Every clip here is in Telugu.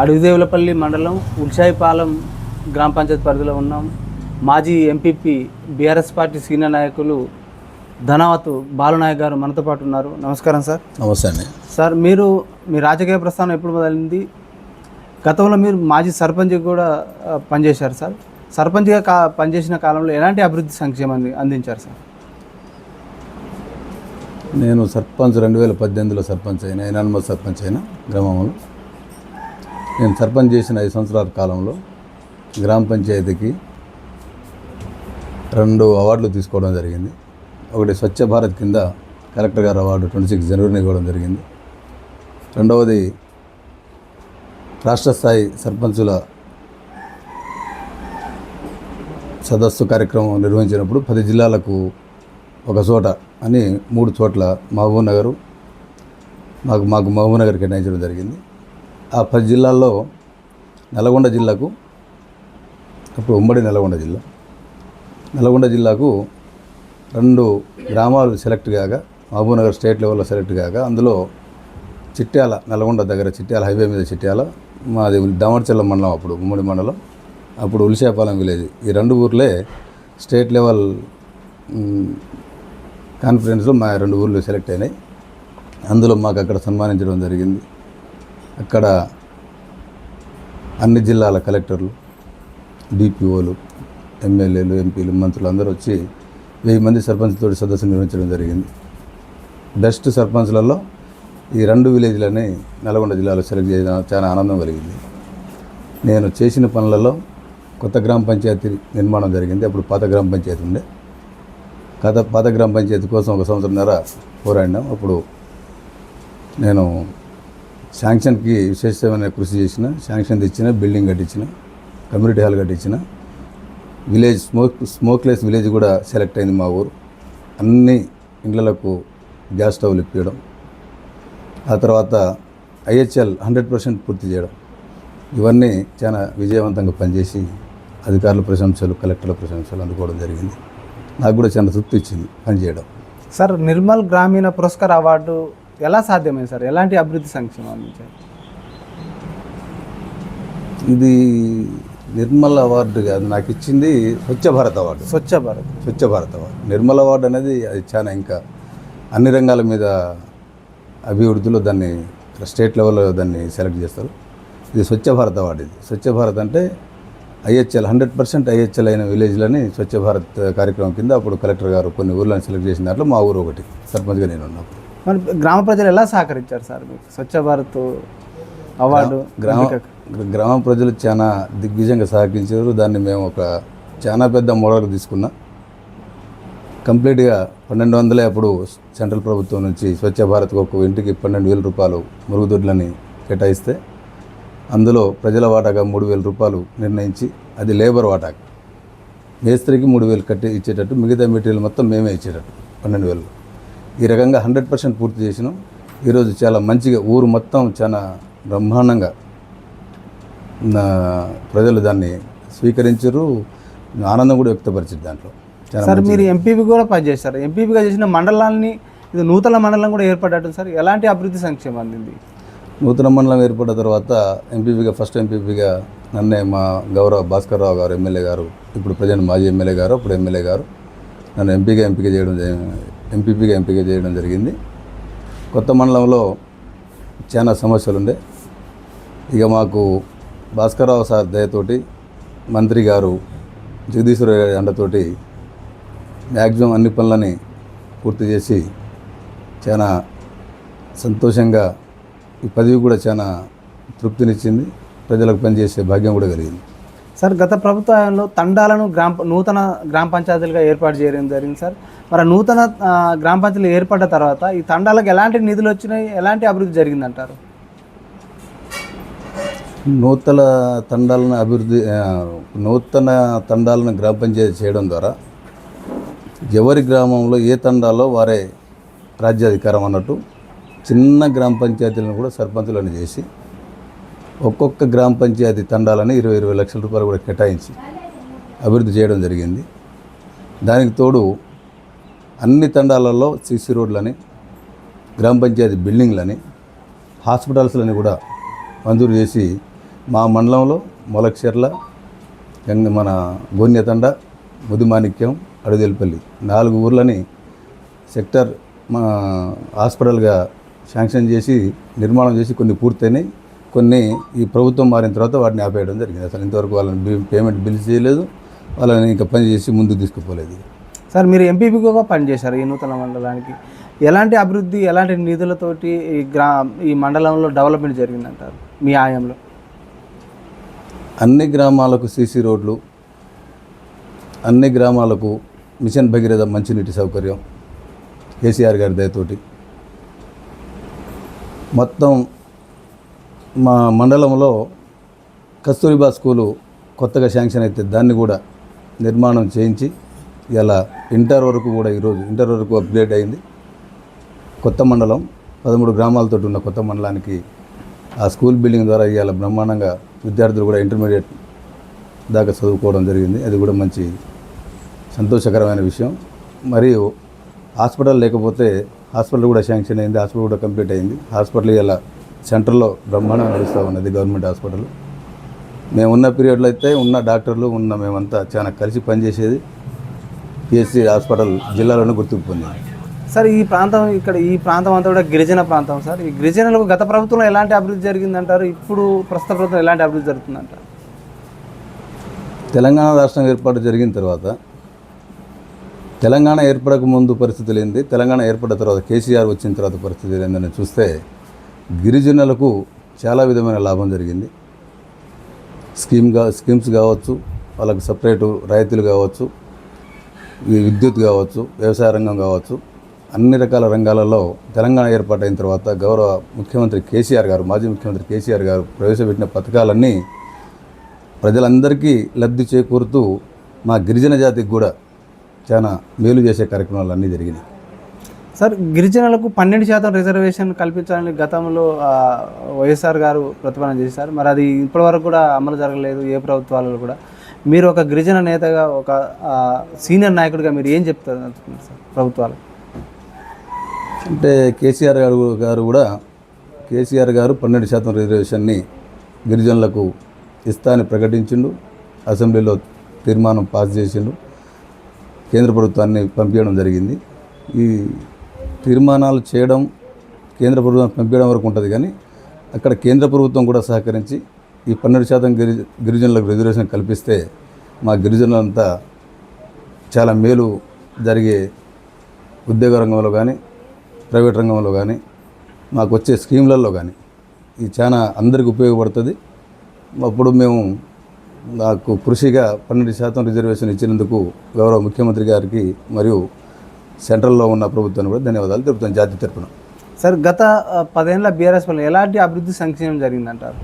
అడవిదేవులపల్లి మండలం ఉల్షాయిపాలెం గ్రామ పంచాయతీ పరిధిలో ఉన్నాం. మాజీ ఎంపీపీ బీఆర్ఎస్ పార్టీ సీనియర్ నాయకులు ధనవతు బాలునాయక్ గారు మనతో పాటు ఉన్నారు. నమస్కారం సార్. నమస్తే అండి. సార్ మీరు మీ రాజకీయ ప్రస్థానం ఎప్పుడు మొదలైంది? గతంలో మీరు మాజీ సర్పంచ్ కూడా పనిచేశారు సార్. సర్పంచ్గా కా పనిచేసిన కాలంలో ఎలాంటి అభివృద్ధి సంక్షేమాన్ని అందించారు సార్? నేను సర్పంచ్ రెండు వేల పద్దెనిమిదిలో సర్పంచ్ అయిన ఎనానమ సర్పంచ్ అయిన గ్రామంలో. నేను సర్పంచ్ చేసిన ఐదు సంవత్సరాల కాలంలో గ్రామ పంచాయతీకి రెండు అవార్డులు తీసుకోవడం జరిగింది. ఒకటి స్వచ్ఛ భారత్ కింద కలెక్టర్ గారు అవార్డు ట్వంటీ సిక్స్ జనవరిని ఇవ్వడం జరిగింది. రెండవది రాష్ట్ర స్థాయి సర్పంచుల సదస్సు కార్యక్రమం నిర్వహించినప్పుడు పది జిల్లాలకు ఒక చోట అని మూడు చోట్ల మహబూబ్ నగరు మాకు మాకు మహబూబ్ నగర్ కేటాయించడం జరిగింది. ఆ పది జిల్లాల్లో నల్గొండ జిల్లాకు అప్పుడు ఉమ్మడి నల్గొండ జిల్లా నల్గొండ జిల్లాకు రెండు గ్రామాలు సెలెక్ట్ కాగా మహబూబ్నగర్ స్టేట్ లెవెల్లో సెలెక్ట్ కాగా అందులో చిట్యాల నల్గొండ దగ్గర చిట్యాల హైవే మీద చిట్యాల మాది దామర్చల్ల మండలం అప్పుడు ఉమ్మడి మండలం అప్పుడు ఉలిశాపాలెం విలేజ్. ఈ రెండు ఊర్లే స్టేట్ లెవెల్ కాన్ఫిడెన్స్లో కాన్ఫరెన్స్లో మా రెండు ఊర్లు సెలెక్ట్ అయినాయి. అందులో మాకు అక్కడ సన్మానించడం జరిగింది. అక్కడ అన్ని జిల్లాల కలెక్టర్లు డిపిఓలు ఎమ్మెల్యేలు ఎంపీలు మంత్రులు అందరూ వచ్చి వెయ్యి మంది సర్పంచ్తో సదస్సు నిర్వహించడం జరిగింది. బెస్ట్ సర్పంచ్లలో ఈ రెండు విలేజ్లని నల్గొండ జిల్లాలో సెలెక్ట్ చేయడం చాలా ఆనందం కలిగింది. నేను చేసిన పనులలో కొత్త గ్రామ పంచాయతీ నిర్మాణం జరిగింది. అప్పుడు పాత గ్రామ పంచాయతీ ఉండే. కథ పాత గ్రామ పంచాయతీ కోసం ఒక సంవత్సరంన్నర పోరాడినాం. అప్పుడు నేను శాంక్షన్కి విశేషమైన కృషి చేసిన శాంక్షన్ తెచ్చిన బిల్డింగ్ కట్టించిన కమ్యూనిటీ హాల్ కట్టించిన విలేజ్ స్మోక్ స్మోక్లెస్ విలేజ్ కూడా సెలెక్ట్ అయింది మా ఊరు. అన్ని ఇండ్లకు గ్యాస్ స్టవ్లు ఇప్పించడం ఆ తర్వాత ఐహెచ్ఎల్ హండ్రెడ్ పర్సెంట్ పూర్తి చేయడం. ఇవన్నీ చాలా విజయవంతంగా పనిచేసి అధికారుల ప్రశంసలు కలెక్టర్ల ప్రశంసలు అందుకోవడం జరిగింది. నాకు కూడా చాలా తృప్తి ఇచ్చింది పనిచేయడం. సార్ నిర్మల్ గ్రామీణ పురస్కార్ అవార్డు ఎలా సాధ్యమైంది సార్? ఎలాంటి అభివృద్ధి సంక్షేమం అందించారు? ఇది నిర్మల్ అవార్డు కాదు నాకు ఇచ్చింది Swachh Bharat award. Swachh Bharat. Swachh Bharat award. Nirmal award అనేది అది చాలా ఇంకా అన్ని రంగాల మీద అభివృద్ధిలో దాన్ని స్టేట్ లెవెల్లో దాన్ని సెలెక్ట్ చేస్తారు. ఇది స్వచ్ఛ భారత్ అవార్డు ఇది. స్వచ్ఛ భారత్ అంటే ఐహెచ్ఎల్ హండ్రెడ్ పర్సెంట్ ఐహెచ్ఎల్ అయిన విలేజ్లని స్వచ్ఛ భారత్ కార్యక్రమం కింద అప్పుడు కలెక్టర్ గారు కొన్ని ఊర్లను సెలెక్ట్ చేసిన దాంట్లో మా ఊరు ఒకటి. సర్పంచ్గా నేను ఉన్నప్పుడు. మరి గ్రామ ప్రజలు ఎలా సహకరించారు సార్ మీకు? స్వచ్ఛ భారత్ అవార్డు? గ్రామ గ్రామ ప్రజలు చాలా దిగ్విజయంగా సహకరించారు. దాన్ని మేము ఒక చాలా పెద్ద మోడల్గా తీసుకున్నాం. కంప్లీట్గా పన్నెండు వందలే అప్పుడు సెంట్రల్ ప్రభుత్వం నుంచి స్వచ్ఛ భారత్కు ఒక ఇంటికి పన్నెండు వేల రూపాయలు మురుగుదొడ్లని కేటాయిస్తే అందులో ప్రజల వాటాగా మూడు వేల రూపాయలు నిర్ణయించి అది లేబర్ వాటాగా మేస్త్రికి మూడు వేలు కట్టి ఇచ్చేటట్టు మిగతా మెటీరియల్ మొత్తం మేమే ఇచ్చేటట్టు పన్నెండు వేలు. ఈ రకంగా హండ్రెడ్ పర్సెంట్ పూర్తి చేసినాం. ఈరోజు చాలా మంచిగా ఊరు మొత్తం చాలా బ్రహ్మాండంగా ప్రజలు దాన్ని స్వీకరించరు. ఆనందం కూడా వ్యక్తపరిచారు దాంట్లో. సార్ మీరు ఎంపీపీ కూడా పనిచేశారు. ఎంపీపీగా చేసిన మండలాన్ని ఇది నూతన మండలం కూడా ఏర్పడ్డట్టు సార్? ఎలాంటి అభివృద్ధి సంక్షేమం అందింది? నూతన మండలం ఏర్పడిన తర్వాత ఎంపీపీగా ఫస్ట్ ఎంపీపీగా నన్నే మా గౌరవ భాస్కర్ రావు గారు ఎమ్మెల్యే గారు ఇప్పుడు ప్రజెంట్ మాజీ ఎమ్మెల్యే గారు అప్పుడు ఎమ్మెల్యే గారు నన్ను ఎంపీగా ఎంపిక చేయడం ఎంపీపీగా ఎంపిక చేయడం జరిగింది. కొత్త మండలంలో చాలా సమస్యలు ఉండే ఇక మాకు భాస్కర్రావు సార్ దయతోటి మంత్రి గారు జగదీశ్వర గారి అండతోటి మ్యాక్సిమం అన్ని పనులని పూర్తి చేసి చాలా సంతోషంగా ఈ పదవి కూడా చాలా తృప్తినిచ్చింది. ప్రజలకు పనిచేసే భాగ్యం కూడా కలిగింది. సార్ గత ప్రభుత్వంలో తండాలను గ్రామ నూతన గ్రామ పంచాయతీలుగా ఏర్పాటు చేయడం జరిగింది సార్. మరి నూతన గ్రామ పంచాయతీలు ఏర్పడ్డ తర్వాత ఈ తండాలకు ఎలాంటి నిధులు వచ్చినాయి ఎలాంటి అభివృద్ధి జరిగిందంటారు? నూతన తండాలను అభివృద్ధి నూతన తండాలను గ్రామ పంచాయతీ చేయడం ద్వారా ఎవరి గ్రామంలో ఏ తండాలో వారే రాజ్యాధికారం అన్నట్టు చిన్న గ్రామ పంచాయతీలను కూడా సర్పంచులను చేసి ఒక్కొక్క గ్రామ పంచాయతీ తండాలని ఇరవై ఇరవై లక్షల రూపాయలు కూడా కేటాయించి అభివృద్ధి చేయడం జరిగింది. దానికి తోడు అన్ని తండాలలో సీసీ రోడ్లని గ్రామ పంచాయతీ బిల్డింగ్లని హాస్పిటల్స్లని కూడా మంజూరు చేసి మా మండలంలో మొలక్షర్ల మన గోన్యతండ ముదిమాణిక్యం అడుదెల్పల్లి నాలుగు ఊర్లని సెక్టర్ మా హాస్పిటల్గా శాంక్షన్ చేసి నిర్మాణం చేసి కొన్ని పూర్తయినాయి. కొన్ని ఈ ప్రభుత్వం మారిన తర్వాత వాటిని ఆపేయడం జరిగింది. అసలు ఇంతవరకు వాళ్ళని పేమెంట్ బిల్ చేయలేదు. వాళ్ళని ఇంకా పని చేసి ముందుకు తీసుకుపోలేదు సార్ మీరు ఎంపీపీగా పనిచేశారు ఈ నూతన మండలానికి. ఎలాంటి అభివృద్ధి ఎలాంటి నిధులతోటి ఈ గ్రా ఈ మండలంలో డెవలప్మెంట్ జరిగిందంటారు మీ ఆయంలో? అన్ని గ్రామాలకు సీసీ రోడ్లు అన్ని గ్రామాలకు మిషన్ భగీరథ మంచినీటి సౌకర్యం కేసీఆర్ గారి దయతోటి. మొత్తం మా మండలంలో కస్తూరిబా స్కూలు కొత్తగా శాంక్షన్ అయితే దాన్ని కూడా నిర్మాణం చేయించి ఇలా ఇంటర్ వరకు కూడా ఈరోజు ఇంటర్ వరకు అప్గ్రేడ్ అయింది. కొత్త మండలం పదమూడు గ్రామాలతో ఉన్న కొత్త మండలానికి ఆ స్కూల్ బిల్డింగ్ ద్వారా ఇవాళ బ్రహ్మాండంగా విద్యార్థులు కూడా ఇంటర్మీడియట్ దాకా చదువుకోవడం జరిగింది. అది కూడా మంచి సంతోషకరమైన విషయం. మరియు హాస్పిటల్ లేకపోతే హాస్పిటల్ కూడా శాంక్షన్ అయింది. హాస్పిటల్ కూడా కంప్లీట్ అయింది. హాస్పిటల్ ఇలా సెంటర్లో బ్రహ్మాండంగా నడుస్తూ ఉన్నది గవర్నమెంట్ హాస్పిటల్. మేము ఉన్న పీరియడ్లో అయితే ఉన్న డాక్టర్లు ఉన్న మేమంతా చాలా కలిసి పనిచేసేది పిఎస్సి హాస్పిటల్ జిల్లాలోనే గుర్తింపు పొందింది. సార్ ఈ ప్రాంతం ఇక్కడ ఈ ప్రాంతం అంతా కూడా గిరిజన ప్రాంతం సార్. ఈ గిరిజనులకు గత ప్రభుత్వంలో ఎలాంటి అభివృద్ధి జరిగిందంటారు? ఇప్పుడు ప్రస్తుత ప్రభుత్వం ఎలాంటి అభివృద్ధి జరుగుతుందంటారు? తెలంగాణ రాష్ట్రం ఏర్పాటు జరిగిన తర్వాత తెలంగాణ ఏర్పడక ముందు పరిస్థితులు ఏంది? తెలంగాణ ఏర్పడిన తర్వాత కేసీఆర్ వచ్చిన తర్వాత పరిస్థితులు ఏందని చూస్తే గిరిజనులకు చాలా విధమైన లాభం జరిగింది. స్కీమ్గా స్కీమ్స్ కావచ్చు వాళ్ళకు సపరేటు రైతులు కావచ్చు విద్యుత్ కావచ్చు వ్యవసాయ రంగం కావచ్చు అన్ని రకాల రంగాలలో తెలంగాణ ఏర్పాటైన తర్వాత గౌరవ ముఖ్యమంత్రి కేసీఆర్ గారు మాజీ ముఖ్యమంత్రి కేసీఆర్ గారు ప్రవేశపెట్టిన పథకాలన్నీ ప్రజలందరికీ లబ్ధి చేకూరుతూ మా గిరిజన జాతికి కూడా చాలా మేలు చేసే కార్యక్రమాలు అన్నీ జరిగినాయి. సార్ గిరిజనులకు పన్నెండు శాతం రిజర్వేషన్ కల్పించాలని గతంలో వైఎస్ఆర్ గారు ప్రతిపాదన చేశారు. మరి అది ఇప్పటివరకు కూడా అమలు జరగలేదు ఏ ప్రభుత్వాలలో కూడా. మీరు ఒక గిరిజన నేతగా ఒక సీనియర్ నాయకుడిగా మీరు ఏం చెప్తారు సార్ ప్రభుత్వాలు? అంటే కేసీఆర్ గారు గారు కూడా కేసీఆర్ గారు పన్నెండు శాతం రిజర్వేషన్ని గిరిజనులకు ఇస్తా అని ప్రకటించిండు. అసెంబ్లీలో తీర్మానం పాస్ చేసిండు. కేంద్ర ప్రభుత్వాన్ని పంపించడం జరిగింది. ఈ తీర్మానాలు చేయడం కేంద్ర ప్రభుత్వం పంపించడం వరకు ఉంటుంది కానీ అక్కడ కేంద్ర ప్రభుత్వం కూడా సహకరించి ఈ పన్నెండు శాతం గిరి గిరిజనులకు రిజర్వేషన్ కల్పిస్తే మా గిరిజనులంతా చాలా మేలు జరిగే ఉద్యోగ రంగంలో కానీ ప్రైవేట్ రంగంలో కానీ మాకు వచ్చే స్కీమ్లలో కానీ ఇది చాలా అందరికి ఉపయోగపడుతుంది. అప్పుడు మేము నాకు కృషిగా పన్నెండు శాతం రిజర్వేషన్ ఇచ్చినందుకు గౌరవ ముఖ్యమంత్రి గారికి మరియు సెంట్రల్లో ఉన్న ప్రభుత్వాన్ని కూడా ధన్యవాదాలు తెలుపుతాను జాతి తరపున. సార్ గత ఆ, పదేళ్ళ బీఆర్ఎస్ వల్ల ఎలాంటి అభివృద్ధి సంక్షేమం జరిగిందంటారు?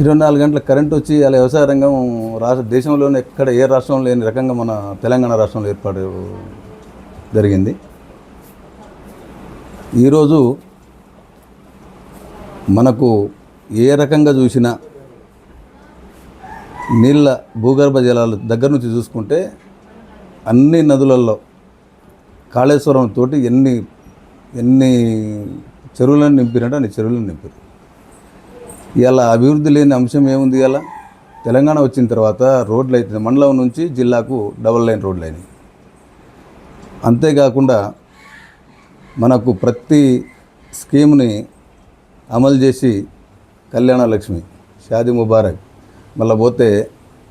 ఇరవై నాలుగు గంటల కరెంట్ వచ్చి అలా వ్యవసాయ రంగం రాష్ట్ర దేశంలోనే ఎక్కడ ఏ రాష్ట్రంలో లేని రకంగా మన తెలంగాణ రాష్ట్రంలో ఏర్పాటు జరిగింది. ఈరోజు మనకు ఏ రకంగా చూసినా నీళ్ళ భూగర్భ జలాలు దగ్గర నుంచి చూసుకుంటే అన్ని నదులలో కాళేశ్వరం తోటి ఎన్ని ఎన్ని చెరువులను నింపినట్టు అన్ని చెరువులను నింపారు ఇలా అభివృద్ధి లేని అంశం ఏముంది ఇలా తెలంగాణ వచ్చిన తర్వాత రోడ్లు అయితే మండలం నుంచి జిల్లాకు డబల్ లైన్ రోడ్లు అయినాయి. అంతేకాకుండా మనకు ప్రతి స్కీమ్ని అమలు చేసి కళ్యాణ లక్ష్మి షాది ముబారక్ మళ్ళీ పోతే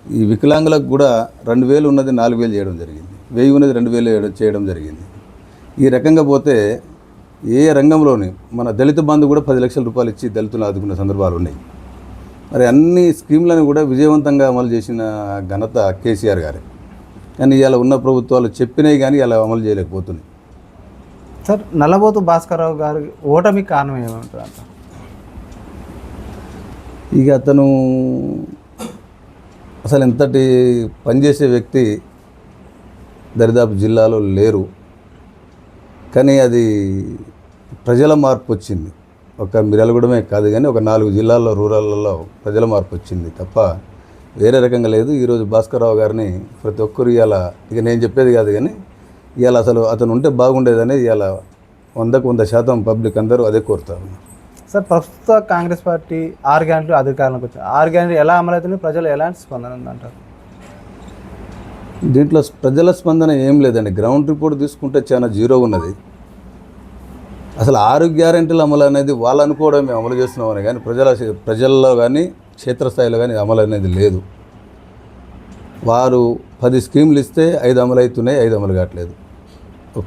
ఈ వికలాంగులకు కూడా రెండు వేలు ఉన్నది నాలుగు వేలు చేయడం జరిగింది. వెయ్యి ఉన్నది రెండు వేలు చేయడం- చేయడం జరిగింది. ఈ రకంగా పోతే ఏ రంగంలోని మన దళిత బంధు కూడా పది లక్షల రూపాయలు ఇచ్చి దళితులను ఆదుకున్న సందర్భాలు ఉన్నాయి. మరి అన్ని స్కీమ్లను కూడా విజయవంతంగా అమలు చేసిన ఘనత కేసీఆర్ గారే. కానీ ఇవాళ ఉన్న ప్రభుత్వాలు చెప్పినాయి కానీ ఇలా అమలు చేయలేకపోతున్నాయి. సార్ నల్లబోతు భాస్కరరావు గారి ఓటమికి కారణం ఏమంటారు ఇక అతను అసలు ఎంతటి పనిచేసే వ్యక్తి దరిదాపు జిల్లాలో లేరు. కానీ అది ప్రజల మార్పు వచ్చింది. ఒక మిరలగూడమే కాదు కానీ ఒక నాలుగు జిల్లాల్లో రూరల్లో ప్రజల మార్పు వచ్చింది తప్ప వేరే రకంగా లేదు. ఈరోజు భాస్కర్రావు గారిని ప్రతి ఒక్కరు ఇవాళ ఇక నేను చెప్పేది కాదు కానీ ఇవాళ అసలు అతను ఉంటే బాగుండేదని ఇవాళ వందకు వంద శాతం పబ్లిక్ అందరూ అదే కోరుతారు సార్ ప్రస్తుత కాంగ్రెస్ పార్టీ ఆరు గ్యారెంటీలు అధికారంలోకి వచ్చాయి ఆరు గ్యారెంటీ ఎలా అమలవుతుంది? ప్రజలు ఎలాంటి స్పందన ఉందంటారు? దీంట్లో ప్రజల స్పందన ఏం లేదండి. గ్రౌండ్ రిపోర్ట్ తీసుకుంటే చాలా జీరో ఉన్నది. అసలు ఆరు గ్యారంటీల అమలు అనేది వాళ్ళు అనుకోవడం మేము అమలు చేస్తున్నామని కానీ ప్రజల ప్రజల్లో కానీ క్షేత్రస్థాయిలో కానీ అమలు అనేది లేదు. వారు పది స్కీములు ఇస్తే ఐదు అమలు అవుతున్నాయి ఐదు అమలు కావట్లేదు.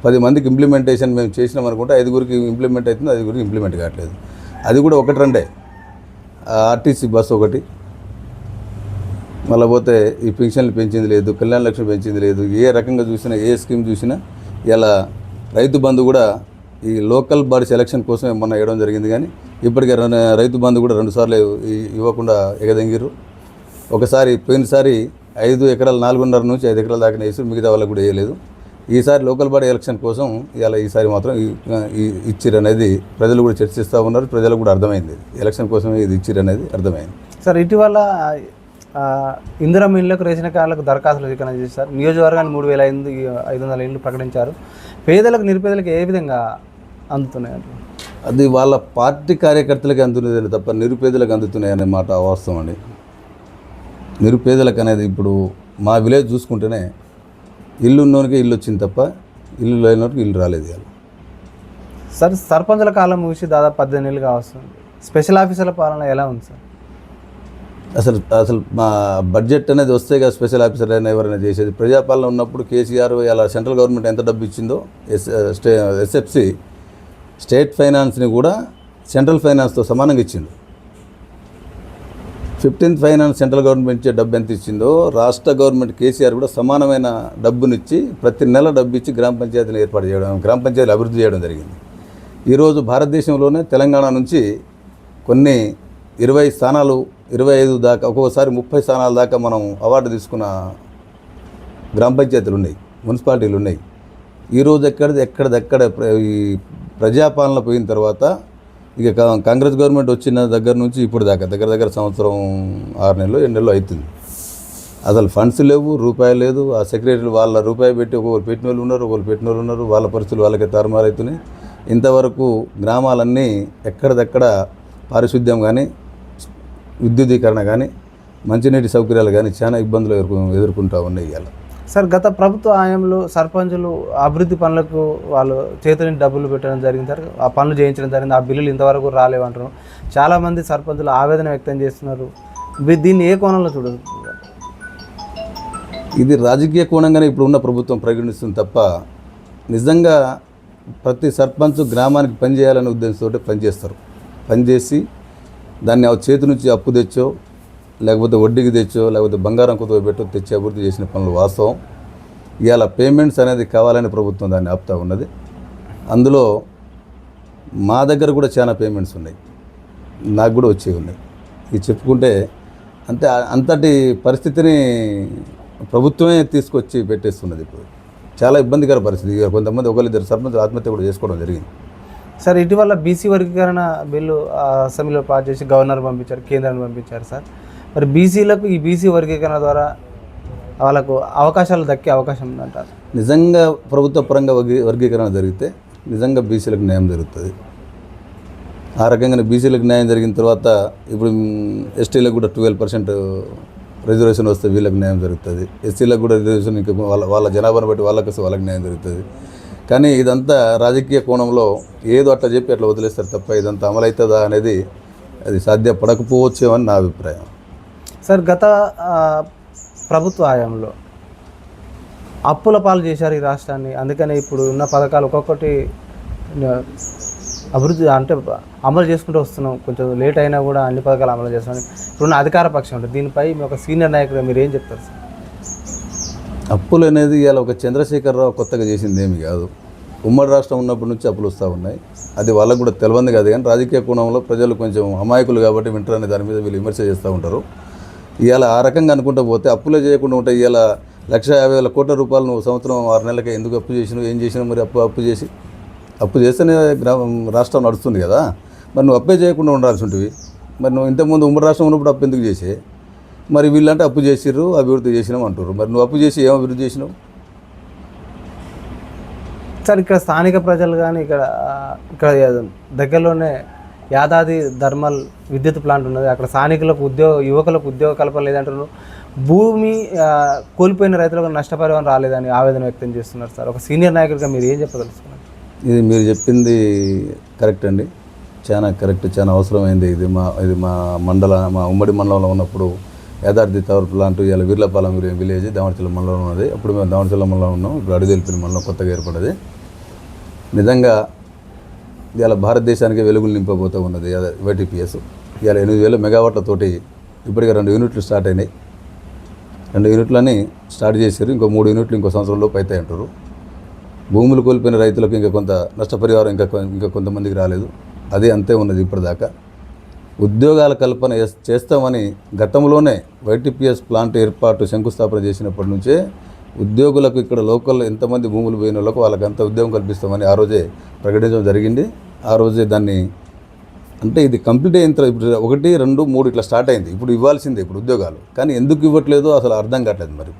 పది మందికి ఇంప్లిమెంటేషన్ మేము చేసినాం అనుకుంటే ఐదుగురికి ఇంప్లిమెంట్ అవుతుంది ఐదుగురికి ఇంప్లిమెంట్ కావట్లేదు. అది కూడా ఒకటి రెండే. ఆర్టీసీ బస్సు ఒకటి మళ్ళీ పోతే ఈ పెన్షన్లు పెంచింది లేదు కళ్యాణ లక్ష్మి పెంచింది లేదు ఏ రకంగా చూసినా ఏ స్కీమ్ చూసినా ఇలా రైతు బంధు కూడా ఈ లోకల్ బాడీ సెలక్షన్ కోసమే మొన్న వేయడం జరిగింది కానీ ఇప్పటికే రెండు- రైతు బంధు కూడా రెండుసార్లు ఇవ్వకుండా ఎగదెంగిర్రు. ఒకసారి పోయినసారి ఐదు ఎకరాల నాలుగున్నర నుంచి ఐదు ఎకరాల దాకా వేసి మిగతా వాళ్ళకి కూడా వేయలేదు. ఈసారి లోకల్ బాడీ ఎలక్షన్ కోసం ఇలా ఈసారి మాత్రం ఈ- ఇచ్చిరు అనేది ప్రజలు కూడా చర్చిస్తూ ఉన్నారు ప్రజలకు కూడా అర్థమైంది. ఎలక్షన్ కోసమే ఇది ఇచ్చిరు అనేది అర్థమైంది. సార్ ఇటీవల ఇందిరమ్మ ఇళ్ళకు రేషన్ కార్డులకు దరఖాస్తులు స్వీకరణ చేశారు. నియోజకవర్గాన్ని మూడు వేల ఐదు ఐదు వందల ఇళ్ళు ప్రకటించారు. పేదలకు నిరుపేదలకు ఏ విధంగా అందుతున్నాయి? అది వాళ్ళ పార్టీ కార్యకర్తలకి అందుతున్నది తప్ప నిరుపేదలకు అందుతున్నాయి అనే మాట వాస్తవం అండి. నిరుపేదలకు అనేది ఇప్పుడు మా విలేజ్ చూసుకుంటేనే ఇల్లు ఉన్నోనికి ఇల్లు వచ్చింది తప్ప ఇల్లు లేనోనికి ఇల్లు రాలేదు ఇవాళ. సార్ సర్పంచుల కాలం ముగిసి దాదాపు పద్దెనిమిది నెలలుగా వస్తుంది స్పెషల్ ఆఫీసర్ల పాలన ఎలా ఉంది సార్? అసలు అసలు మా బడ్జెట్ అనేది వస్తే కదా స్పెషల్ ఆఫీసర్ అయినా ఎవరైనా చేసేది. ప్రజాపాలన ఉన్నప్పుడు కేసీఆర్ అలా సెంట్రల్ గవర్నమెంట్ ఎంత డబ్బు ఇచ్చిందో ఎస్ స్టే ఎస్ఎఫ్సి స్టేట్ ఫైనాన్స్ని కూడా సెంట్రల్ ఫైనాన్స్తో సమానంగా ఇచ్చింది ఫిఫ్టీన్త్ ఫైనాన్స్ సెంట్రల్ గవర్నమెంట్ ఇచ్చే డబ్బు ఎంత ఇచ్చిందో రాష్ట్ర గవర్నమెంట్ కేసీఆర్ కూడా సమానమైన డబ్బునిచ్చి ప్రతి నెల డబ్బు ఇచ్చి గ్రామ పంచాయతీని ఏర్పాటు చేయడం గ్రామ పంచాయతీలు అభివృద్ధి చేయడం జరిగింది. ఈరోజు భారతదేశంలోనే తెలంగాణ నుంచి కొన్ని ఇరవై స్థానాలు ఇరవై ఐదు దాకా ఒక్కొక్కసారి ముప్పై స్థానాల దాకా మనం అవార్డు తీసుకున్న గ్రామ పంచాయతీలు ఉన్నాయి మున్సిపాలిటీలు ఉన్నాయి. ఈరోజు ఎక్కడిది ఎక్కడిదెక్కడ ప్ర- ఈ ప్రజాపాలన పోయిన తర్వాత ఇక కాంగ్రెస్ గవర్నమెంట్ వచ్చిన దగ్గర నుంచి ఇప్పుడు దాకా దగ్గర దగ్గర సంవత్సరం ఆరు నెలలు ఏడు నెలలు అవుతుంది. అసలు ఫండ్స్ లేవు రూపాయి లేదు ఆ సెక్రటరీలు వాళ్ళ రూపాయి పెట్టి ఒకరు పెట్టిన వాళ్ళు ఉన్నారు ఒకరు పెట్టిన వాళ్ళు ఉన్నారు వాళ్ళ పరిస్థితులు వాళ్ళకి తారుమారవుతున్నాయి ఇంతవరకు గ్రామాలన్నీ ఎక్కడిదక్కడ పారిశుద్ధ్యం కానీ విద్యుదీకరణ కానీ మంచినీటి సౌకర్యాలు కానీ చాలా ఇబ్బందులు ఎదుర్కొ ఎదుర్కొంటూ ఉన్నాయి ఇవాళ సార్ గత ప్రభుత్వ హయాంలో సర్పంచులు అభివృద్ధి పనులకు వాళ్ళు చేతులని డబ్బులు పెట్టడం జరిగింది సార్. ఆ పనులు చేయించడం జరిగింది. ఆ బిల్లులు ఇంతవరకు రాలేవంటారు. చాలామంది సర్పంచులు ఆవేదన వ్యక్తం చేస్తున్నారు. దీన్ని ఏ కోణంలో చూడదు ఇది రాజకీయ కోణంగానే ఇప్పుడు ఉన్న ప్రభుత్వం పరిగణిస్తుంది తప్ప నిజంగా ప్రతి సర్పంచ్ గ్రామానికి పనిచేయాలనే ఉద్దేశంతో పనిచేస్తారు పనిచేసి దాన్ని ఆ చేతి నుంచి అప్పు తెచ్చో లేకపోతే వడ్డీకి తెచ్చో లేకపోతే బంగారం కుదువ పెట్టో తెచ్చి అభివృద్ధి చేసిన పనులు వాస్తవం. ఇవాళ పేమెంట్స్ అనేది కావాలని ప్రభుత్వం దాన్ని ఆపుతా ఉన్నది. అందులో మా దగ్గర కూడా చాలా పేమెంట్స్ ఉన్నాయి. నాకు కూడా వచ్చేవి ఉన్నాయి. ఇది చెప్పుకుంటే అంటే అంతటి పరిస్థితిని ప్రభుత్వమే తీసుకొచ్చి పెట్టేస్తున్నది ఇప్పుడు. చాలా ఇబ్బందికర పరిస్థితి. కొంతమంది ఒకరిద్దరు సర్పంచ్ ఆత్మహత్య కూడా చేసుకోవడం జరిగింది. సార్ ఇటీవల బీసీ వర్గీకరణ బిల్లు ఆ, అసెంబ్లీలో పాస్ చేసి గవర్నర్ పంపించారు కేంద్రాన్ని పంపించారు సార్. మరి బీసీలకు ఈ బీసీ వర్గీకరణ ద్వారా వాళ్ళకు అవకాశాలు దక్కే అవకాశం ఉందంటారు? నిజంగా ప్రభుత్వ పరంగా వర్గీ వర్గీకరణ జరిగితే నిజంగా బీసీలకు న్యాయం జరుగుతుంది. ఆ రకంగా బీసీలకు న్యాయం జరిగిన తర్వాత ఇప్పుడు ఎస్టీలకు కూడా ట్వెల్వ్ పర్సెంట్ రిజర్వేషన్ వస్తే వీళ్ళకి న్యాయం జరుగుతుంది. ఎస్సీలకు కూడా రిజర్వేషన్ ఇంకా వాళ్ళ వాళ్ళ జనాభాను బట్టి వాళ్ళకి వస్తే వాళ్ళకి న్యాయం జరుగుతుంది. కానీ ఇదంతా రాజకీయ కోణంలో ఏదో అట్లా చెప్పి అట్లా వదిలేస్తారు తప్ప ఇదంతా అమలవుతుందా అనేది అది సాధ్యపడకపోవచ్చేమని నా అభిప్రాయం. సార్ గత ప్రభుత్వ హయాంలో అప్పుల పాలు చేశారు ఈ రాష్ట్రాన్ని. అందుకనే ఇప్పుడు ఉన్న పథకాలు ఒక్కొక్కటి అభివృద్ధి అంటే అమలు చేసుకుంటూ వస్తున్నాం. కొంచెం లేట్ అయినా కూడా అన్ని పథకాలు అమలు చేస్తున్నాం ఇప్పుడున్న అధికార పక్షం ఉంటుంది దీనిపై ఒక సీనియర్ నాయకుడు మీరు ఏం చెప్తారు సార్? అప్పులు అనేది ఇవాళ ఒక చంద్రశేఖరరావు కొత్తగా చేసింది ఏమి కాదు. ఉమ్మడి రాష్ట్రం ఉన్నప్పటి నుంచి అప్పులు వస్తూ ఉన్నాయి. అది వాళ్ళకు కూడా తెలియంది కాదు. కానీ రాజకీయ కోణంలో ప్రజలు కొంచెం అమాయకులు కాబట్టి వింటారనే దాని మీద వీళ్ళు విమర్శ చేస్తూ ఉంటారు. ఇవాళ ఆ రకంగా అనుకుంటూ పోతే అప్పులే చేయకుండా ఉంటే ఇవాళ లక్ష యాభై వేల కోట్ల రూపాయలు నువ్వు సంవత్సరం ఆరు నెలలకే ఎందుకు అప్పు చేసినావు ఏం చేసినావు మరి అప్పు అప్పు చేసి? అప్పు చేస్తేనే గ్రామం రాష్ట్రం నడుస్తుంది కదా. మరి నువ్వు అప్పే చేయకుండా ఉండాల్సి ఉంటుంది. మరి నువ్వు ఇంతకుముందు ఉమ్మడి రాష్ట్రం ఉన్నప్పుడు అప్పు ఎందుకు చేసే? మరి వీళ్ళంటే అప్పు చేసిర్రు అభివృద్ధి చేసినాం అంటారు మరి నువ్వు అప్పు చేసి ఏం అభివృద్ధి చేసినావు? సార్ ఇక్కడ స్థానిక ప్రజలు కానీ ఇక్కడ ఇక్కడ దగ్గరలోనే యాదాది థర్మల్ విద్యుత్ ప్లాంట్ ఉన్నది. అక్కడ స్థానికులకు ఉద్యోగ యువకులకు ఉద్యోగ కల్పన లేదంటారు భూమి కోల్పోయిన రైతులకు నష్టపరిహారం రాలేదని ఆవేదన వ్యక్తం చేస్తున్నారు సార్. ఒక సీనియర్ నాయకుడిగా మీరు ఏం చెప్పదలుచుకున్నారు? ఇది మీరు చెప్పింది కరెక్ట్ అండి. చాలా కరెక్ట్ చాలా అవసరమైంది. ఇది మా ఇది మా మండల మా ఉమ్మడి మండలంలో ఉన్నప్పుడు యథార్థి తవర్ ప్లాంట్ ఇలా వీర్లపాలెం విలేజ్ దామరచల్ల మండలం ఉన్నది. అప్పుడు మేము దామరచల్ల మండలం ఉన్నాం. ఇప్పుడు అడుగుదెలిపిన మండలం కొత్తగా ఏర్పడ్డది నిజంగా ఇవాళ భారతదేశానికి వెలుగులు నింపబోతూ ఉన్నది వైటీపీఎస్. ఇవాళ ఎనిమిది వేల మెగావాట్లతోటి ఇప్పటికే రెండు యూనిట్లు స్టార్ట్ అయినాయి. రెండు యూనిట్లని స్టార్ట్ చేశారు. ఇంకో మూడు యూనిట్లు ఇంకో సంవత్సరంలోపు అవుతాయి అంటారు. భూములు కోల్పోయిన రైతులకు ఇంకా కొంత నష్టపరిహారం ఇంకా ఇంకా కొంతమందికి రాలేదు. అదే అంతే ఉన్నది ఇప్పటిదాకా. ఉద్యోగాల కల్పన చేస్తామని గతంలోనే వైటీపీఎస్ ప్లాంట్ ఏర్పాటు శంకుస్థాపన చేసినప్పటి నుంచే ఉద్యోగులకు ఇక్కడ లోకల్ ఎంతమంది భూములు పోయిన వాళ్ళకు వాళ్ళకంతా ఉద్యోగం కల్పిస్తామని ఆ రోజే ప్రకటించడం జరిగింది. ఆ రోజే దాన్ని అంటే ఇది కంప్లీట్ అయిన తర్వాత ఇప్పుడు ఒకటి రెండు మూడు ఇట్లా స్టార్ట్ అయింది. ఇప్పుడు ఇవ్వాల్సిందే ఇప్పుడు ఉద్యోగాలు. కానీ ఎందుకు ఇవ్వట్లేదో అసలు అర్థం కావట్లేదు మరి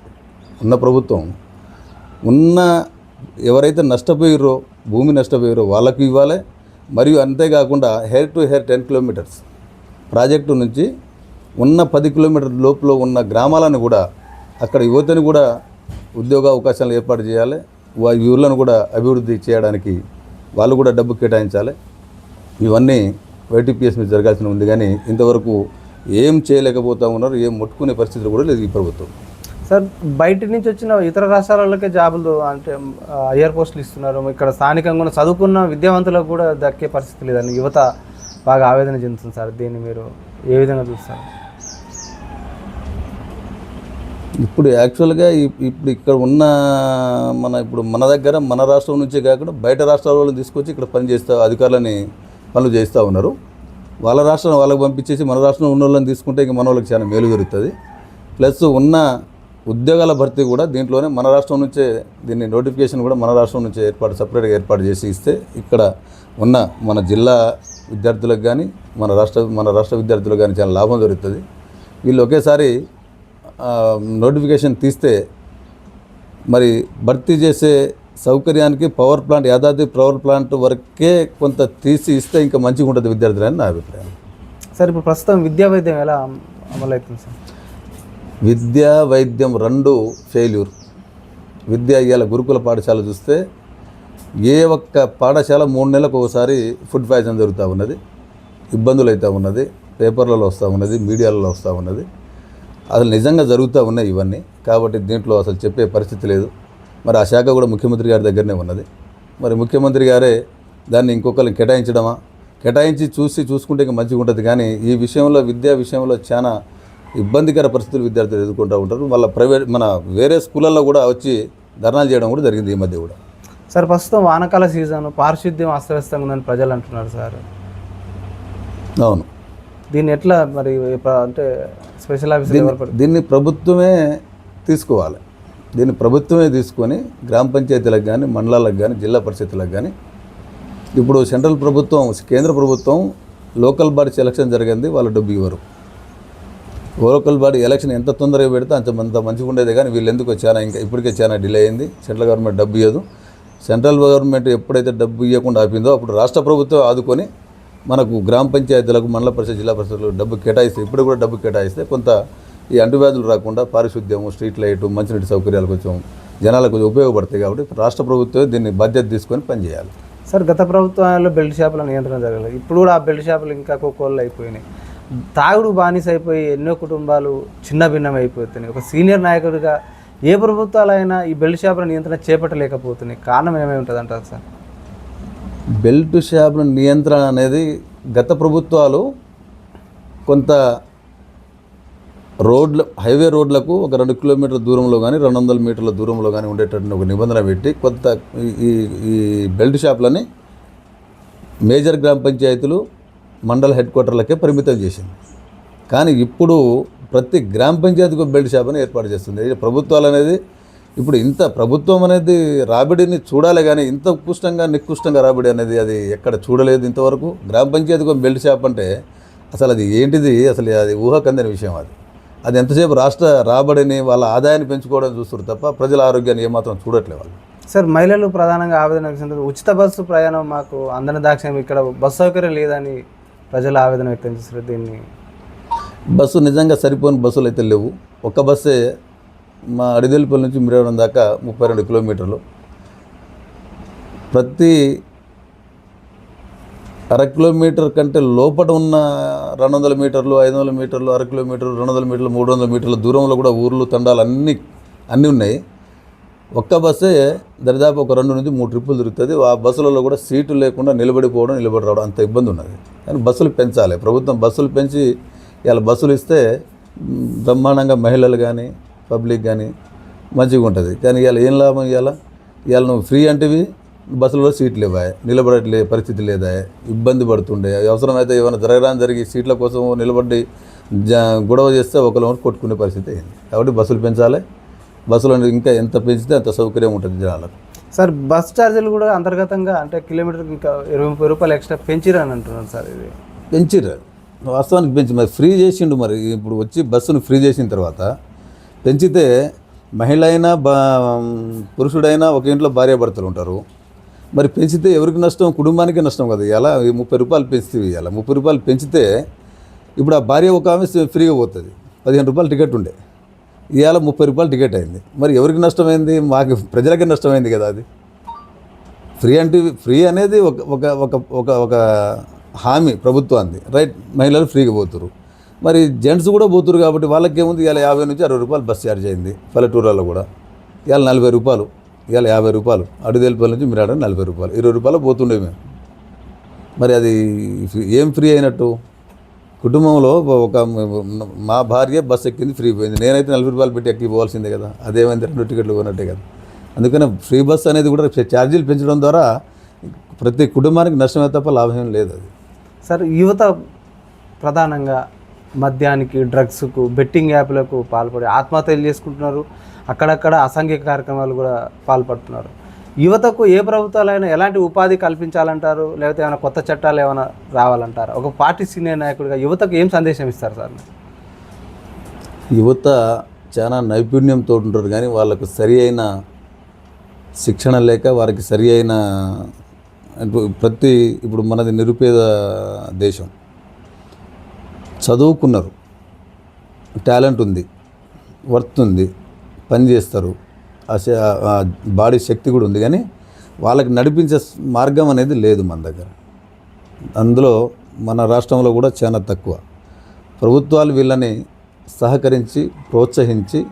ఉన్న ప్రభుత్వం ఉన్న ఎవరైతే నష్టపోయారో భూమి నష్టపోయారో వాళ్ళకి ఇవ్వాలి. మరియు అంతేకాకుండా hair to hair ten kilometres. Project నుంచి ఉన్న పది కిలోమీటర్ లోపల ఉన్న గ్రామాలను కూడా అక్కడ యువతని కూడా ఉద్యోగ అవకాశాలు ఏర్పాటు చేయాలి. వారి ఊర్లను కూడా అభివృద్ధి చేయడానికి వాళ్ళు కూడా డబ్బు కేటాయించాలి. ఇవన్నీ వైటీపీఎస్ మీద జరగాల్సిన ఉంది. కానీ ఇంతవరకు ఏం చేయలేకపోతా ఉన్నారు ఏం ముట్టుకునే పరిస్థితులు కూడా లేదు ఈ ప్రభుత్వం. సార్ బయట నుంచి వచ్చిన ఇతర రాష్ట్రాలకే జాబులు అంటే హయ్యర్ పోస్టులు ఇస్తున్నారు. ఇక్కడ స్థానికంగా చదువుకున్న విద్యావంతులకు కూడా దక్కే పరిస్థితి లేదని యువత బాగా ఆవేదన చెందుతుంది సార్. దీన్ని మీరు ఏ విధంగా చూస్తారు? ఇప్పుడు యాక్చువల్గా ఇప్- ఇప్పుడు ఇక్కడ ఉన్న మన ఇప్పుడు మన దగ్గర మన రాష్ట్రం నుంచే కాకుండా బయట రాష్ట్రాల వాళ్ళని తీసుకొచ్చి ఇక్కడ పని చేస్తా అధికారులని పనులు చేస్తూ ఉన్నారు. వాళ్ళ రాష్ట్రం వాళ్ళకి పంపించేసి మన రాష్ట్రంలో ఉన్న వాళ్ళని తీసుకుంటే ఇంక మన వాళ్ళకి చాలా మేలు జరుగుతుంది. ప్లస్ ఉన్న ఉద్యోగాల భర్తీ కూడా దీంట్లోనే మన రాష్ట్రం నుంచే దీన్ని నోటిఫికేషన్ కూడా మన రాష్ట్రం నుంచే ఏర్పాటు సపరేట్గా ఏర్పాటు చేసి ఇస్తే ఇక్కడ ఉన్న మన జిల్లా విద్యార్థులకు కానీ మన రాష్ట్ర మన రాష్ట్ర విద్యార్థులకు కానీ చాలా లాభం జరుగుతుంది వీళ్ళు ఒకేసారి నోటిఫికేషన్ తీస్తే మరి భర్తీ చేసే సౌకర్యానికి power plant Yadadri power plant వరకే కొంత తీసి ఇస్తే ఇంకా మంచిగా ఉంటుంది విద్యార్థులని నా అభిప్రాయం. సార్ ఇప్పుడు ప్రస్తుతం విద్యా వైద్యం ఎలా అమ- అమలవుతుంది సార్? విద్య వైద్యం రెండు ఫెయిల్యూర్. విద్య ఇవాళ గురుకుల పాఠశాల చూస్తే ఏ ఒక్క పాఠశాల మూడు నెలలకు ఒకసారి ఫుడ్ ఫ్యాషన్ జరుగుతూ ఉన్నది. ఇబ్బందులు అవుతూ ఉన్నది. పేపర్లలో వస్తూ ఉన్నది. మీడియాలలో వస్తూ ఉన్నది. అసలు నిజంగా జరుగుతూ ఉన్నాయి ఇవన్నీ. కాబట్టి దీంట్లో అసలు చెప్పే పరిస్థితి లేదు. మరి ఆ శాఖ కూడా ముఖ్యమంత్రి గారి దగ్గరనే ఉన్నది. మరి ముఖ్యమంత్రి గారే దాన్ని ఇంకొకరిని కేటాయించడమా? కేటాయించి చూసి చూసుకుంటే ఇంకా మంచిగా ఉంటుంది. కానీ ఈ విషయంలో విద్యా విషయంలో చాలా ఇబ్బందికర పరిస్థితులు విద్యార్థులు ఎదుర్కొంటూ ఉంటారు. వాళ్ళ ప్రైవేట్ మన వేరే స్కూళ్ళల్లో కూడా వచ్చి ధర్నాలు చేయడం కూడా జరిగింది ఈ మధ్య కూడా. సార్ ప్రస్తుతం వానకాల సీజన్ పారిశుద్ధ్యం అస్తవ్యస్తంగా ఉందని ప్రజలు అంటున్నారు సార్. అవును. దీన్ని ఎట్లా మరి అంటే స్పెషల్ ఆఫీసర్ దీన్ని ప్రభుత్వమే తీసుకోవాలి. దీన్ని ప్రభుత్వమే తీసుకొని గ్రామ పంచాయతీలకు కానీ మండలాలకు కానీ జిల్లా పరిషత్తులకు కానీ ఇప్పుడు సెంట్రల్ ప్రభుత్వం కేంద్ర ప్రభుత్వం లోకల్ బాడీ సెలక్షన్ జరిగింది వాళ్ళు డబ్బు ఇవ్వరు. లోకల్ బాడీ ఎలక్షన్ ఎంత తొందరగా పెడితే అంత అంత మంచిగా ఉండేది కానీ వీళ్ళు ఎందుకు చాలా ఇంకా ఇప్పటికే చాలా డిలే అయింది. సెంట్రల్ గవర్నమెంట్ డబ్బు ఇవ్వదు సెంట్రల్ గవర్నమెంట్ ఎప్పుడైతే డబ్బు ఇవ్వకుండా ఆపిందో అప్పుడు రాష్ట్ర ప్రభుత్వం ఆదుకొని మనకు గ్రామ పంచాయతీలకు మండల పరిషత్ జిల్లా పరిషత్లకు డబ్బు కేటాయిస్తే ఇప్పుడు కూడా డబ్బు కేటాయిస్తే కొంత ఈ అంటువ్యాధులు రాకుండా పారిశుద్ధ్యము స్ట్రీట్ లైటు మంచినీటి సౌకర్యాలు కొంచెం జనాలకు ఉపయోగపడతాయి కాబట్టి రాష్ట్ర ప్రభుత్వమే దీన్ని బాధ్యత తీసుకొని పనిచేయాలి. సార్ గత ప్రభుత్వాల్లో బెల్ట్ షాపుల నియంత్రణ జరగలేదు. ఇప్పుడు కూడా ఆ బెల్ట్ షాపులు ఇంకా కోళ్ళు అయిపోయినాయి. తాగుడు బానిస అయిపోయి ఎన్నో కుటుంబాలు చిన్న భిన్నం అయిపోతున్నాయి. ఒక సీనియర్ నాయకుడిగా ఏ ప్రభుత్వాలైనా ఈ బెల్ట్ షాపుల నియంత్రణ చేపట్టలేకపోతున్నాయి. కారణం ఏమై ఉంటుంది అంటారు సార్? బెల్ట్ షాపుల నియంత్రణ అనేది గత ప్రభుత్వాలు కొంత రోడ్ల హైవే రోడ్లకు ఒక రెండు కిలోమీటర్ల దూరంలో కానీ రెండు వందల మీటర్ల దూరంలో కానీ ఉండేటటువంటి ఒక నిబంధన పెట్టి కొంత ఈ- ఈ ఈ బెల్ట్ షాపులని మేజర్ గ్రామ పంచాయతీలు మండల హెడ్ క్వార్టర్లకే పరిమితం చేసింది. కానీ ఇప్పుడు ప్రతి గ్రామ పంచాయతీకి ఒక బెల్ట్ షాప్ అని ఏర్పాటు చేస్తుంది. ప్రభుత్వాలు అనేది ఇప్పుడు ఇంత ప్రభుత్వం అనేది రాబడిని చూడాలి కానీ ఇంత ఉత్కృష్టంగా నికృష్టంగా రాబడి అనేది అది ఎక్కడ చూడలేదు ఇంతవరకు. గ్రామ పంచాయతీకి ఒక బెల్ట్ షాప్ అంటే అసలు అది ఏంటిది? అసలు అది ఊహకందని విషయం అది. అది ఎంతసేపు రాష్ట్ర రాబడిని వాళ్ళ ఆదాయాన్ని పెంచుకోవడం చూస్తారు తప్ప ప్రజల ఆరోగ్యాన్ని ఏమాత్రం చూడట్లేదు వాళ్ళు. సార్ మహిళలు ప్రధానంగా ఆవేదన ఉచిత బస్సు ప్రయాణం మాకు అందని దాక్ష్యం. ఇక్కడ బస్సు సౌకర్యం లేదని ప్రజలు ఆవేదన వ్యక్తం చేస్తారు దీన్ని. బస్సు నిజంగా సరిపోని బస్సులు అయితే లేవు. ఒక్క బస్సే మా అడిదెల్పల్లి నుంచి మిరవడం దాకా ముప్పై రెండు కిలోమీటర్లు. ప్రతి అర కిలోమీటర్ కంటే లోపల ఉన్న రెండు వందల మీటర్లు ఐదు వందల మీటర్లు అర కిలోమీటర్లు రెండు వందల మీటర్లు మూడు వందల మీటర్ల దూరంలో కూడా ఊర్లు తండాలు అన్నీ అన్నీ ఉన్నాయి. ఒక్క బస్సే దరిదాపు ఒక రెండు నుంచి మూడు ట్రిప్పులు దొరుకుతుంది ఆ బస్సులలో కూడా సీటు లేకుండా నిలబడిపోవడం నిలబడి రావడం అంత ఇబ్బంది ఉన్నది. కానీ బస్సులు పెంచాలి. ప్రభుత్వం బస్సులు పెంచి ఇలా బస్సులు ఇస్తే బ్రహ్మాండంగా మహిళలు కానీ పబ్లిక్ కానీ మంచిగా ఉంటుంది. కానీ ఇవాళ ఏం లాభం ఇవాళ ఇవాళ నువ్వు ఫ్రీ అంటేవి బస్సులో సీట్లు ఇవ్వాయి. నిలబడట్లే పరిస్థితి లేదా ఇబ్బంది పడుతుండే. అవసరమైతే ఏమైనా జరగరాని జరిగి సీట్ల కోసం నిలబడి జ గొడవ చేస్తే ఒకరు కొట్టుకునే పరిస్థితి అయింది. కాబట్టి బస్సులు పెంచాలి. బస్సులో ఇంకా ఎంత పెంచితే అంత సౌకర్యం ఉంటుంది జనాలకు. సార్ బస్ ఛార్జీలు కూడా అంతర్గతంగా అంటే కిలోమీటర్కి ఇంకా ఇరవై ముప్పై రూపాయలు ఎక్స్ట్రా పెంచిరని అంటున్నారు సార్ ఇది. పెంచిర్రు. వాస్తవానికి పెంచి మరి ఫ్రీ చేసిండు మరి. ఇప్పుడు వచ్చి బస్సును ఫ్రీ చేసిన తర్వాత పెంచితే మహిళ అయినా బా పురుషుడైనా ఒక ఇంట్లో భార్యాభర్తలు ఉంటారు. మరి పెంచితే ఎవరికి నష్టం? కుటుంబానికి నష్టం కదా. ఇలా ఈ ముప్పై రూపాయలు పెంచితే ఇవ్వాలి ముప్పై రూపాయలు పెంచితే ఇప్పుడు ఆ భార్య ఒక ఆమె ఫ్రీగా పోతుంది. పదిహేను రూపాయలు టికెట్ ఉండే. ఇవాళ ముప్పై రూపాయలు టికెట్ అయింది. మరి ఎవరికి నష్టమైంది? మాకు ప్రజలకి నష్టమైంది కదా అది. ఫ్రీ అంటే ఫ్రీ అనేది ఒక ఒక ఒక ఒక ఒక హామీ ప్రభుత్వాన్ని రైట్? మహిళలు ఫ్రీగా పోతురు మరి జెంట్స్ కూడా పోతురు కాబట్టి వాళ్ళకేముంది? ఇవాళ యాభై నుంచి అరవై రూపాయలు బస్ ఛార్జ్ అయింది పల్లెటూర్లలో కూడా. ఇవాళ నలభై రూపాయలు ఇవాళ యాభై రూపాయలు అడుదేలిపల్లి నుంచి మీరు నలభై రూపాయలు ఇరవై రూపాయలు పోతుండే మేము. మరి అది ఏం ఫ్రీ అయినట్టు? కుటుంబంలో ఒక మా భార్య బస్సు ఎక్కింది ఫ్రీ పోయింది. నేనైతే నలభై రూపాయలు పెట్టి ఎక్కి పోవాల్సిందే కదా. అదేమైంది? రెండు టికెట్లు కొన్నట్టే కదా. అందుకని ఫ్రీ బస్ అనేది కూడా ఛార్జీలు పెంచడం ద్వారా ప్రతి కుటుంబానికి నష్టమే తప్ప లాభం లేదు అది. సార్ యువత ప్రధానంగా మద్యానికి డ్రగ్స్కు బెట్టింగ్ యాప్లకు పాల్పడి ఆత్మహత్యలు చేసుకుంటున్నారు. అక్కడక్కడ అసాంఘిక కార్యక్రమాలు కూడా పాల్పడుతున్నారు. యువతకు ఏ ప్రభుత్వాలైనా ఎలాంటి ఉపాధి కల్పించాలంటారు? లేకపోతే ఏమైనా కొత్త చట్టాలు ఏమైనా రావాలంటారు? ఒక పార్టీ సీనియర్ నాయకుడిగా యువతకు ఏం సందేశం ఇస్తారు సార్? యువత చాలా నైపుణ్యంతో ఉంటారు కానీ వాళ్ళకు సరి అయిన శిక్షణ లేక వారికి సరి అయిన ప్రతి ఇప్పుడు మనది నిరుపేద దేశం. చదువుకున్నారు. టాలెంట్ ఉంది. వర్త్ ఉంది. పని చేస్తారు. ఆ బాడీ శక్తి కూడా ఉంది. కానీ వాళ్ళకి నడిపించే మార్గం అనేది లేదు మన దగ్గర. అందులో మన రాష్ట్రంలో కూడా చాలా తక్కువ. ప్రభుత్వాలు వీళ్ళని సహకరించి ప్రోత్సహించి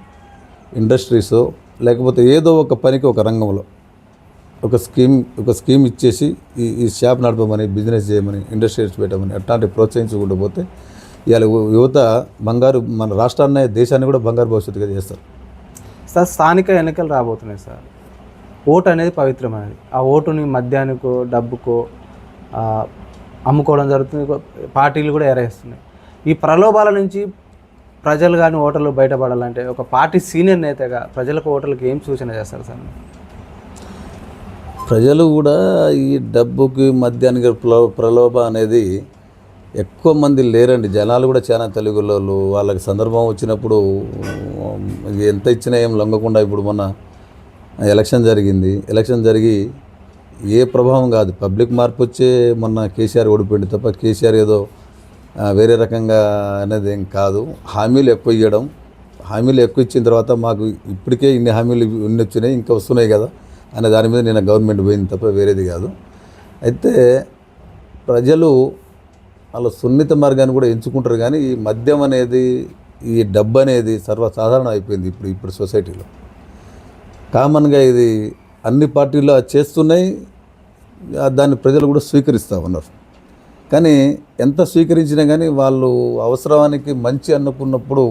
ఇండస్ట్రీసో లేకపోతే ఏదో ఒక పనికి ఒక రంగంలో ఒక స్కీమ్ ఒక స్కీమ్ ఇచ్చేసి ఈ ఈ షాప్ నడపమని బిజినెస్ చేయమని ఇండస్ట్రీస్ పెట్టమని అట్లాంటి ప్రోత్సహించకుండా పోతే ఇవాళ యువత బంగారు మన రాష్ట్రాన్ని దేశాన్ని కూడా బంగారు భవిష్యత్తుగా చేస్తారు. సార్ స్థానిక ఎన్నికలు రాబోతున్నాయి సార్. ఓటు అనేది పవిత్రమైనది. ఆ ఓటుని మద్యానికో డబ్బుకో అమ్ముకోవడం జరుగుతుంది. పార్టీలు కూడా ఎరేస్తున్నాయి. ఈ ప్రలోభాల నుంచి ప్రజలు కానీ ఓటర్లు బయటపడాలంటే ఒక పార్టీ సీనియర్ నేతగా ప్రజలకు ఓటర్లకు ఏం సూచన చేస్తారు సార్ ప్రజలు కూడా ఈ డబ్బుకి మద్యానికి ప్రలోభ అనేది ఎక్కువ మంది లేరండి. జనాలు కూడా చాలా తెలుగులోళ్ళు. వాళ్ళకి సందర్భం వచ్చినప్పుడు ఎంత ఇచ్చినా ఏం లొంగకుండా ఇప్పుడు మొన్న ఎలక్షన్ జరిగింది. ఎలక్షన్ జరిగి ఏ ప్రభావం కాదు. పబ్లిక్ మార్పు వచ్చే మొన్న కేసీఆర్ ఓడిపోయింది తప్ప కేసీఆర్ ఏదో వేరే రకంగా అనేది ఏం కాదు. హామీలు ఎక్కువ ఇవ్వడం హామీలు ఎక్కువ ఇచ్చిన తర్వాత మాకు ఇప్పటికే ఇన్ని హామీలు ఇన్ని వచ్చినాయి ఇంకా వస్తున్నాయి కదా. అనే దాని మీద నేను గవర్నమెంట్ పోయింది తప్ప వేరేది కాదు. అయితే ప్రజలు వాళ్ళ సున్నిత మార్గాన్ని కూడా ఎంచుకుంటారు కానీ ఈ మద్యం అనేది ఈ డబ్బు అనేది సర్వసాధారణం అయిపోయింది ఇప్పుడు ఇప్పుడు సొసైటీలో. కామన్గా ఇది అన్ని పార్టీల్లో అది చేస్తున్నాయి దాన్ని ప్రజలు కూడా స్వీకరిస్తూ ఉన్నారు. కానీ ఎంత స్వీకరించినా కానీ వాళ్ళు అవసరానికి మంచి అనుకున్నప్పుడు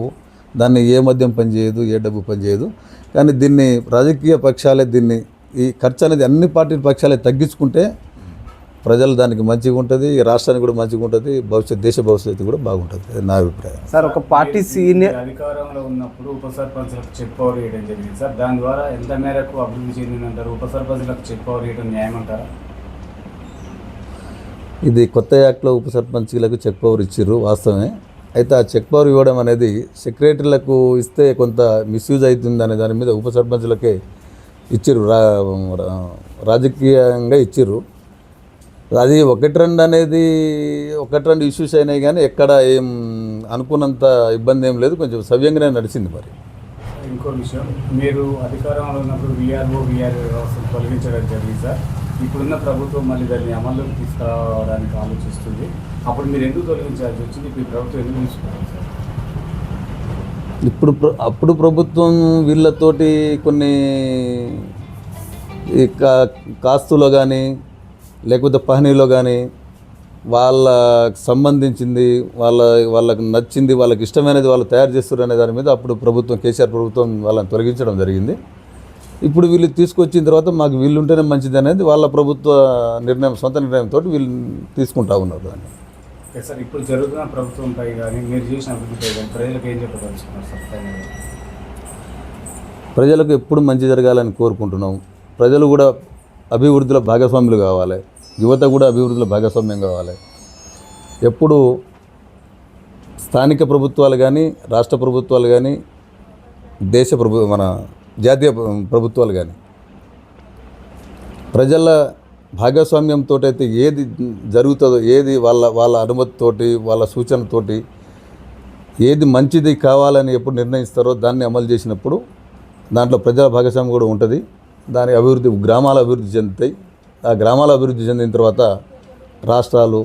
దాన్ని ఏ మద్యం పనిచేయదు ఏ డబ్బు పనిచేయదు. కానీ దీన్ని రాజకీయ పక్షాలే దీన్ని ఈ ఖర్చు అనేది అన్ని పార్టీల పక్షాలే తగ్గించుకుంటే ప్రజలు దానికి మంచిగా ఉంటుంది ఈ రాష్ట్రానికి కూడా మంచిగా ఉంటుంది భవిష్యత్ దేశ భవిష్యత్తు కూడా బాగుంటుంది. అది నా అభిప్రాయం. సార్ ఒక పార్టీ సీనియర్ అధికారంలో ఉన్నప్పుడు ఉప సర్పంచ్లకు చెక్ పవర్ ఇవ్వడం జరిగింది సార్. దాని ద్వారా ఎంత మేరకు అభివృద్ధి చెందిందంటారు? ఉప సర్పంచ్లకు చెక్ పవర్ ఇవ్వడం న్యాయం అంటారా? ఇది కొత్త యాక్ట్లో ఉప సర్పంచ్లకు చెక్ పవర్ ఇచ్చిర్రు వాస్తవమే. అయితే ఆ చెక్ పవర్ ఇవ్వడం అనేది సెక్రటరీలకు ఇస్తే కొంత మిస్యూజ్ అవుతుంది అనే దాని మీద ఉప సర్పంచ్లకే ఇచ్చారు రా రాజకీయంగా ఇచ్చారు అది ఒకటి రెండు అనేది ఒకటి రెండు ఇష్యూస్ అయినాయి కానీ ఎక్కడ ఏం అనుకున్నంత ఇబ్బంది ఏం లేదు. కొంచెం సవ్యంగానే నడిచింది మరి. ఇంకో విషయం మీరు అధికారంలో ఉన్నప్పుడు విఆర్ఓ విఆర్ఓ వ్యవస్థను తొలగించడం జరిగింది సార్. ఇప్పుడున్న ప్రభుత్వం మళ్ళీ దాన్ని అమల్లోకి తీసుకురావడానికి ఆలోచిస్తుంది. అప్పుడు మీరు ఎందుకు తొలగించాల్సి వచ్చింది? ఇప్పుడు ప్రభుత్వం ఎందుకు తీసుకురావాలి ఇప్పుడు ప్ర- అప్పుడు ప్రభుత్వం వీళ్ళతోటి కొన్ని కా- కాస్తులో కానీ లేకపోతే పహనీలో కానీ వాళ్ళకి సంబంధించింది వాళ్ళ వాళ్ళకి నచ్చింది వాళ్ళకి ఇష్టమైనది వాళ్ళు తయారు చేస్తారు అనే దాని మీద అప్పుడు ప్రభుత్వం కేసీఆర్ ప్రభుత్వం వాళ్ళని తొలగించడం జరిగింది. ఇప్పుడు వీళ్ళు తీసుకొచ్చిన తర్వాత మాకు వీళ్ళు ఉంటేనే మంచిది అనేది వాళ్ళ ప్రభుత్వ నిర్ణయం సొంత నిర్ణయంతో వీళ్ళు తీసుకుంటా ఉన్నారు దాన్ని. ఓకే సార్ ఇప్పుడు జరుగుతున్న ప్రభుత్వంపై కానీ మీరు చేసిన అభివృద్ధిపై కానీ ప్రజలకు ఏం చెప్పదలుచుకున్నారు సార్ ప్రజలకు ఎప్పుడు మంచి జరగాలని కోరుకుంటున్నాం. ప్రజలు కూడా అభివృద్ధిలో భాగస్వాములు కావాలి. యువత కూడా అభివృద్ధిలో భాగస్వామ్యం కావాలి. ఎప్పుడు స్థానిక ప్రభుత్వాలు కానీ రాష్ట్ర ప్రభుత్వాలు కానీ దేశ ప్రభు మన జాతీయ ప్రభుత్వాలు కానీ ప్రజల భాగస్వామ్యంతో అయితే ఏది జరుగుతుందో ఏది వాళ్ళ వాళ్ళ అనుమతితోటి వాళ్ళ సూచనతోటి ఏది మంచిది కావాలని ఎప్పుడు నిర్ణయిస్తారో దాన్ని అమలు చేసినప్పుడు దాంట్లో ప్రజల భాగస్వామ్యం కూడా ఉంటుంది. దాని అభివృద్ధి గ్రామాల అభివృద్ధి చెందుతాయి. ఆ గ్రామాల అభివృద్ధి చెందిన తర్వాత రాష్ట్రాలు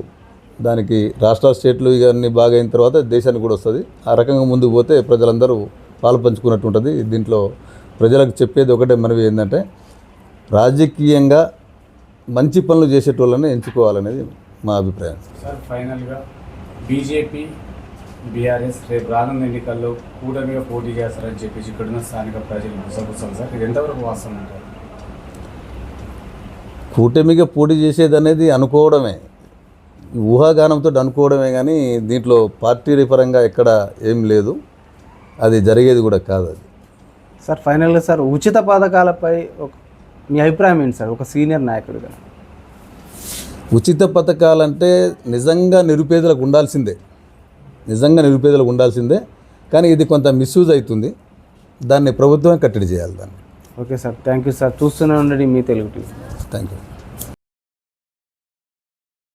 దానికి రాష్ట్ర స్టేట్లు ఇవన్నీ బాగా అయిన తర్వాత దేశానికి కూడా వస్తుంది. ఆ రకంగా ముందుకు పోతే ప్రజలందరూ పాలు పంచుకున్నట్టు ఉంటుంది. దీంట్లో ప్రజలకు చెప్పేది ఒకటే మనవి ఏంటంటే రాజకీయంగా మంచి పనులు చేసేటోళ్ళని ఎంచుకోవాలనేది మా అభిప్రాయం. సార్ ఫైనల్గా బీజేపీ బీఆర్ఎస్ రేపు రానున్న ఎన్నికల్లో కూటమిగా పోటీ చేస్తారని చెప్పేసి ఇక్కడున్న స్థానిక ప్రజలు గుసగుసలు సార్. ఇది ఎంతవరకు వాస్తవం అంటారు? కూటమిగా పోటీ చేసేది అనేది అనుకోవడమే ఊహాగానంతో అనుకోవడమే కానీ దీంట్లో పార్టీ పరంగా ఎక్కడ ఏం లేదు. అది జరిగేది కూడా కాదు అది. సార్ ఫైనల్గా సార్ ఉచిత పథకాలపై ఒక మీ అభిప్రాయం ఏంటి సార్? ఒక సీనియర్ నాయకుడిగా. ఉచిత పథకాలంటే నిజంగా నిరుపేదలకు ఉండాల్సిందే. నిజంగా నిరుపేదలకు ఉండాల్సిందే. కానీ ఇది కొంత మిస్యూజ్ అవుతుంది. దాన్ని ప్రభుత్వం కట్టడి చేయాలి దాన్ని. Okay sir. Thank you sir. చూస్తూనే ఉండండి మీ తెలుగు టీవీ. Thank you